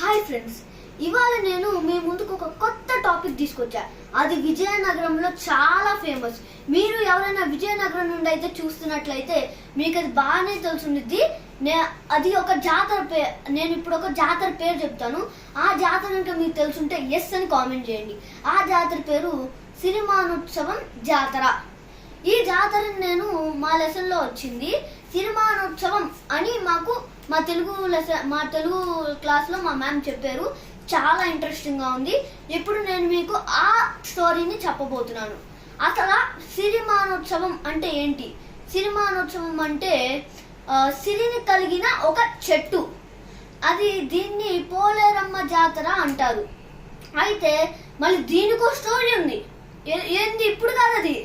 Hi friends ఇవాళ నేను మీ ముందుకు ఒక కొత్త టాపిక్ తీసుకొచ్చా. అది విజయనగరంలో చాలా ఫేమస్ మీరు ఎవరైనా విజయనగరం నుండి అయితే చూస్తున్నట్లయితే మీకు అది బాగానే తెలుసుండిద్ది. నే అది ఒక జాతర పే నేను ఇప్పుడు ఒక జాతర పేరు చెప్తాను. ఆ జాతర కనుక మీకు తెలుసుంటే ఎస్ అని కామెంట్ చేయండి. ఆ జాతర పేరు సిరిమానోత్సవం జాతర. ఈ జాతర నేను మా లెసన్లో వచ్చింది. సినిమా మా తెలుగు మా తెలుగు క్లాస్లో మా మ్యామ్ చెప్పారు. చాలా ఇంట్రెస్టింగ్గా ఉంది. ఇప్పుడు నేను మీకు ఆ స్టోరీని చెప్పబోతున్నాను. అసలు సిరిమానోత్సవం అంటే ఏంటి? సిరిమానోత్సవం అంటే సిరిని కలిగిన ఒక చెట్టు. అది దీన్ని పోలేరమ్మ జాతర అంటారు. అయితే మళ్ళీ దీనికో స్టోరీ ఉంది. ఏంది? ఇప్పుడు కాదు అది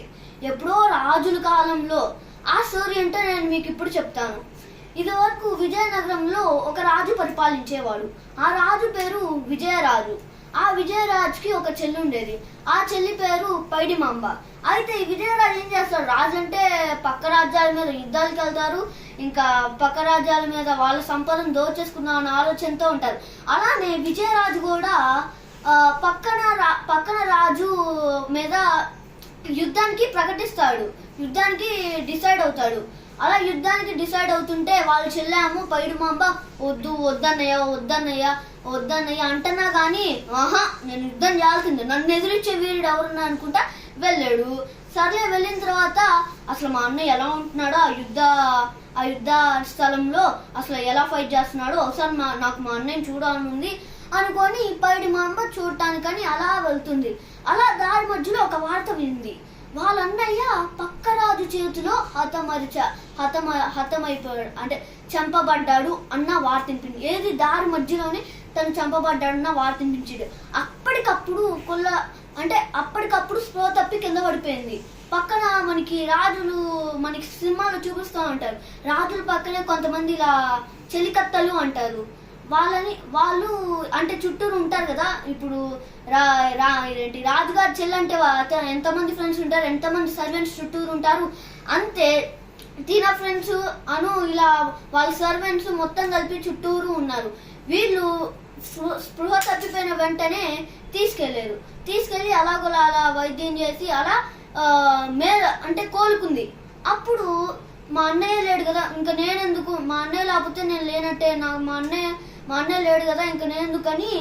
ఎప్పుడో రాజుల కాలంలో ఆ స్టోరీ అంటే నేను మీకు ఇప్పుడు చెప్తాను. ఇది వరకు విజయనగరంలో ఒక రాజు పరిపాలించేవాడు. ఆ రాజు పేరు విజయరాజు. ఆ విజయరాజుకి ఒక చెల్లి ఉండేది ఆ చెల్లి పేరు పైడిమాంబ. అయితే ఈ విజయరాజు ఏం చేస్తాడు? రాజు అంటే పక్క రాజ్యాల మీద యుద్ధాలకు వెళ్తారు. ఇంకా పక్క రాజ్యాల మీద వాళ్ళ సంపదను దోచేసుకున్నా అన్న ఆలోచనతో ఉంటారు. అలానే విజయరాజు కూడా పక్కన రా- పక్కన రాజు మీద యుద్ధానికి ప్రకటిస్తాడు. యుద్ధానికి డిసైడ్ అవుతాడు. అలా యుద్ధానికి డిసైడ్ అవుతుంటే వాళ్ళు చెల్లాము పైడు మాంబ వద్దు వద్దన్నయ్య వద్దన్నయ్య వద్దన్నయ్య అంటున్నా కానీ ఆహా నేను యుద్ధం చేయాల్సిందే. నన్ను ఎదిరించే వీరుడు ఎవరన్నా అనుకుంటా వెళ్ళాడు. సర్లే వెళ్ళిన తర్వాత అసలు మా అన్నయ్య ఎలా ఉంటున్నాడో ఆ యుద్ధ ఆ యుద్ధ స్థలంలో అసలు ఎలా ఫైట్ చేస్తున్నాడో ఒకసారి మా నాకు మా అన్నయ్యని చూడాలనుంది అనుకొని పైడి మాంబ చూడటానికని అలా వెళ్తుంది. అలా దారి మధ్యలో ఒక వార్త వింది. వాళ్ళన్నయ్య పక్క రాజు చేతిలో హతమరిచ హతమ హతమైపోయాడు. అంటే చంపబడ్డాడు అన్న వార్త వినిపింది ఏది దారి మధ్యలోనే తను చంపబడ్డాడు అన్న వార్త వినిపించాడు అప్పటికప్పుడు కొల్ల అంటే అప్పటికప్పుడు స్పృహ తప్పి కింద పడిపోయింది. పక్కన మనకి రాజులు మనకి సినిమాలు చూపిస్తూ ఉంటారు. రాజుల పక్కనే కొంతమంది ఇలా చెలికత్తలు అంటారు. వాళ్ళని వాళ్ళు అంటే చుట్టూరు ఉంటారు కదా ఇప్పుడు రా రా ఏంటి రాజుగారి చెల్లంటే అతను ఎంతమంది ఫ్రెండ్స్ ఉంటారు ఎంతమంది సర్వెంట్స్ చుట్టూరు ఉంటారు అంతే. తీనా ఫ్రెండ్స్ అను ఇలా వాళ్ళ సర్వెంట్స్ మొత్తం కలిపి చుట్టూరు ఉన్నారు. వీళ్ళు స్పృహ తప్పిపోయిన వెంటనే తీసుకెళ్ళారు. తీసుకెళ్ళి అలాగోలా అలా వైద్యం చేసి అలా మేల మే అంటే కోలుకుంది. అప్పుడు మా అన్నయ్య లేడు కదా ఇంకా నేనెందుకు? మా అన్నయ్య లేకపోతే నేను లేనట్టే నాకు మా అన్నయ్య మా అన్నయ్య లేడు కదా ఇంక నేందుకని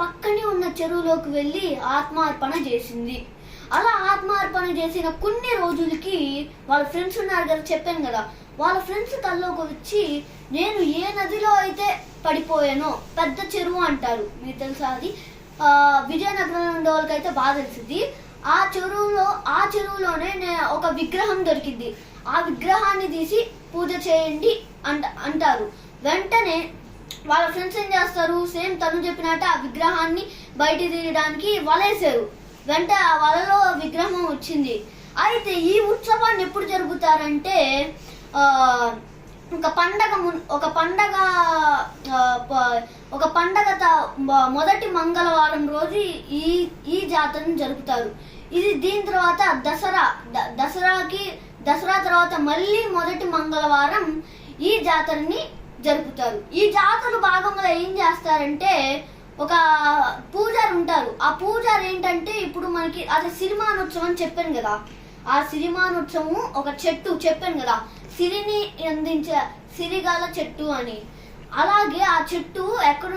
పక్కనే ఉన్న చెరువులోకి వెళ్ళి ఆత్మార్పణ చేసింది. అలా ఆత్మార్పణ చేసిన కొన్ని రోజులకి వాళ్ళ ఫ్రెండ్స్ ఉన్నారు కదా చెప్పాను కదా. వాళ్ళ ఫ్రెండ్స్ కల్లోకి వచ్చి నేను ఏ నదిలో అయితే పడిపోయానో పెద్ద చెరువు అంటారు మీకు తెలుసా అది? విజయనగరంలో ఉండే వాళ్ళకైతే బాగా తెలిసింది ఆ చెరువులో ఆ చెరువులోనే ఒక విగ్రహం దొరికింది ఆ విగ్రహాన్ని తీసి పూజ చేయండి అంట అంటారు. వెంటనే వాళ్ళ ఫ్రెండ్స్ ఏం చేస్తారు? సేమ్ తను చెప్పినట్టు ఆ విగ్రహాన్ని బయట తీయడానికి వలేసారు వెంట ఆ వలలో విగ్రహం వచ్చింది. అయితే ఈ ఉత్సవాన్ని ఎప్పుడు జరుపుతారంటే ఒక పండగ ఒక పండగ ఒక పండగ త- మొదటి మంగళవారం రోజు ఈ ఈ జాతరను జరుపుతారు. ఇది దీని తర్వాత దసరా ద- దసరాకి దసరా తర్వాత మళ్ళీ మొదటి మంగళవారం ఈ జాతరని జరుపుతారు. ఈ జాతర భాగంలో ఏం చేస్తారంటే ఒక పూజారి ఉంటారు. ఆ పూజారి ఏంటంటే ఇప్పుడు మనకి అది సిరిమానోత్సవం అని చెప్పాను కదా. ఆ సిరిమానోత్సవం ఒక చెట్టు చెప్పాను కదా. సిరిని అందించే సిరిగాల చెట్టు అని. అలాగే ఆ చెట్టు ఎక్కడ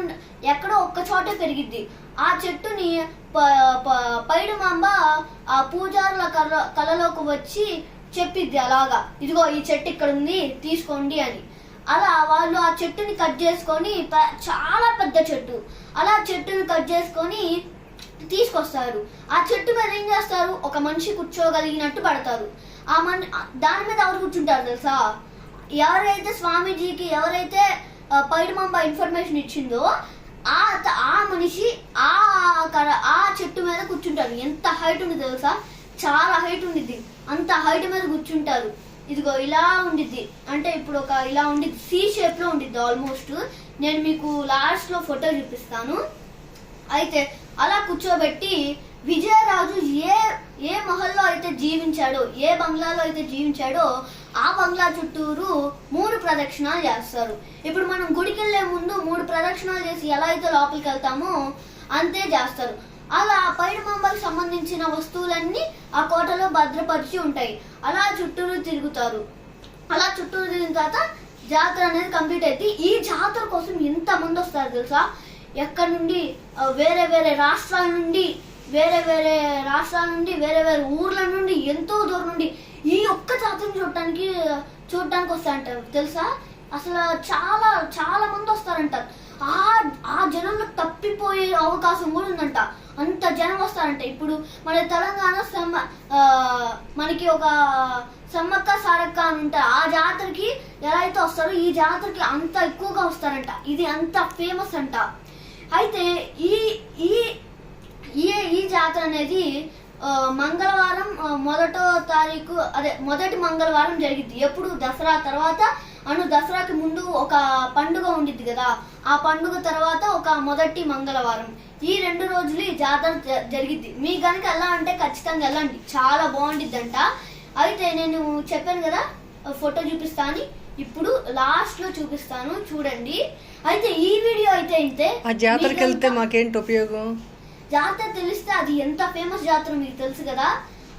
ఎక్కడో ఒక్క చోటే పెరిగిద్ది. ఆ చెట్టుని ప- ప- పైడుమాంబ ఆ పూజారుల కల కలలోకి వచ్చి చెప్పిద్ది అలాగా. ఇదిగో ఈ చెట్టు ఇక్కడ ఉంది తీసుకోండి అని. అలా వాళ్ళు ఆ చెట్టుని కట్ చేసుకొని చాలా పెద్ద చెట్టు. అలా చెట్టుని కట్ చేసుకొని తీసుకొస్తారు. ఆ చెట్టు మీద ఏం చేస్తారు? ఒక మనిషి కూర్చోగలిగినట్టు పడతారు. ఆ మన్ దాని మీద ఎవరు కూర్చుంటారు తెలుసా? ఎవరైతే స్వామీజీకి ఎవరైతే పైడుమంబ ఇన్ఫర్మేషన్ ఇచ్చిందో ఆ ఆ మనిషి ఆ ఆ చెట్టు మీద కూర్చుంటారు. ఎంత హైట్ ఉంది తెలుసా? చాలా హైట్ ఉంది అంత హైట్ మీద కూర్చుంటారు. ఇదిగో ఇలా ఉండిద్ది. అంటే ఇప్పుడు ఒక ఇలా ఉండిద్ది. సి షేప్లో ఉండిద్ది ఆల్మోస్ట్ నేను మీకు లాస్ట్లో ఫోటో చూపిస్తాను. అయితే అలా కూర్చోబెట్టి విజయరాజు ఏ ఏ మహల్లో అయితే జీవించాడో ఏ బంగ్లాలో అయితే జీవించాడో ఆ బంగ్లా చుట్టూరు మూడు ప్రదక్షిణాలు చేస్తారు. ఇప్పుడు మనం గుడికి వెళ్ళే ముందు మూడు ప్రదక్షిణాలు చేసి ఎలా అయితే లోపలికి వెళ్తామో అంతే చేస్తారు. అలా పైడి సంబంధించిన వస్తువులన్నీ ఆ కోటలో భద్రపరిచి ఉంటాయి. అలా చుట్టూరు తిరుగుతారు. అలా చుట్టూరు తిరిగిన తర్వాత జాతర అనేది కంప్లీట్ అయితే ఈ జాతర కోసం ఎంత మంది వస్తారు తెలుసా? ఎక్కడి నుండి? వేరే వేరే రాష్ట్రాల నుండి వేరే వేరే రాష్ట్రాల నుండి వేరే వేరే ఊర్ల నుండి ఎంతో దూరం నుండి ఈ ఒక్క జాతరను చూడటానికి చూడటానికి వస్తారంటారు తెలుసా? అసలు చాలా చాలా మంది వస్తారంట. ఆ ఆ జనంలో తప్పిపోయే అవకాశం కూడా ఉందంట. అంత ఇప్పుడు మన తెలంగాణ సమ్మ ఆ, మనకి ఒక సమ్మక్క సారక్క అని ఉంటారు ఆ జాతరకి ఎలా అయితే వస్తారో ఈ జాతరకి అంత ఎక్కువగా వస్తారంట. ఇది అంత ఫేమస్ అంట. అయితే ఈ ఈ ఈ జాతర అనేది మంగళవారం మొదటో తారీఖు అదే మొదటి మంగళవారం జరిగింది ఎప్పుడు? దసరా తర్వాత. అను దసరాకి ముందు ఒక పండుగ ఉండిద్ది కదా. ఆ పండుగ తర్వాత ఒక మొదటి మంగళవారం. ఈ రెండు రోజులు ఈ జాతర జ- జరిగిద్ది. మీ కనుక ఎలా అంటే ఖచ్చితంగా వెళ్ళండి. చాలా బాగుండిద్దంట. అయితే నేను చెప్పాను కదా ఫోటో చూపిస్తాను ఇప్పుడు లాస్ట్లో చూపిస్తాను. చూడండి. అయితే ఈ వీడియో అయితే అయితే ఆ జాతరకి వెళ్తే మాకేంటి ఉపయోగం? జాతర తెలిస్తే అది ఎంత ఫేమస్ జాతర మీకు తెలుసు కదా?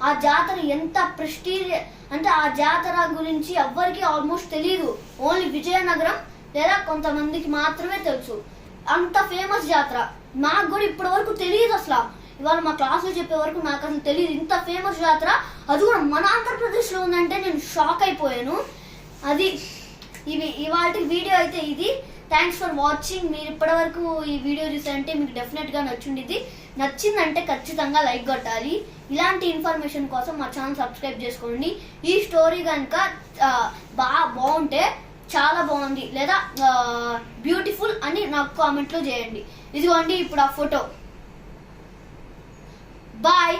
ఆ జాతర ఎంత ప్రెస్టీజ్ అంటే ఆ జాతర గురించి ఎవ్వరికి ఆల్మోస్ట్ తెలియదు ఓన్లీ విజయనగరం లేదా కొంతమందికి మాత్రమే తెలుసు. అంత ఫేమస్ జాతర. నాకు కూడా ఇప్పటి వరకు తెలియదు అసలు. ఇవాళ మా క్లాసులు చెప్పే వరకు నాకు అసలు తెలియదు. ఇంత ఫేమస్ జాతర. అది కూడా మన ఆంధ్రప్రదేశ్లో ఉందంటే నేను షాక్ అయిపోయాను. అది ఇవి ఇవాళ వీడియో అయితే ఇది. థ్యాంక్స్ ఫర్ వాచింగ్ మీరు ఇప్పటివరకు ఈ వీడియో చూసారంటే మీకు డెఫినెట్గా నచ్చుండిద్ది. నచ్చిందంటే ఖచ్చితంగా లైక్ కొట్టాలి. ఇలాంటి ఇన్ఫర్మేషన్ కోసం మా ఛానల్ సబ్స్క్రైబ్ చేసుకోండి. ఈ స్టోరీ కనుక బాగా బాగుంటే చాలా బాగుంది. లేదా బ్యూటిఫుల్ అని నాకు కామెంట్లో చేయండి. ఇదిగోండి ఇప్పుడు ఆ ఫోటో బాయ్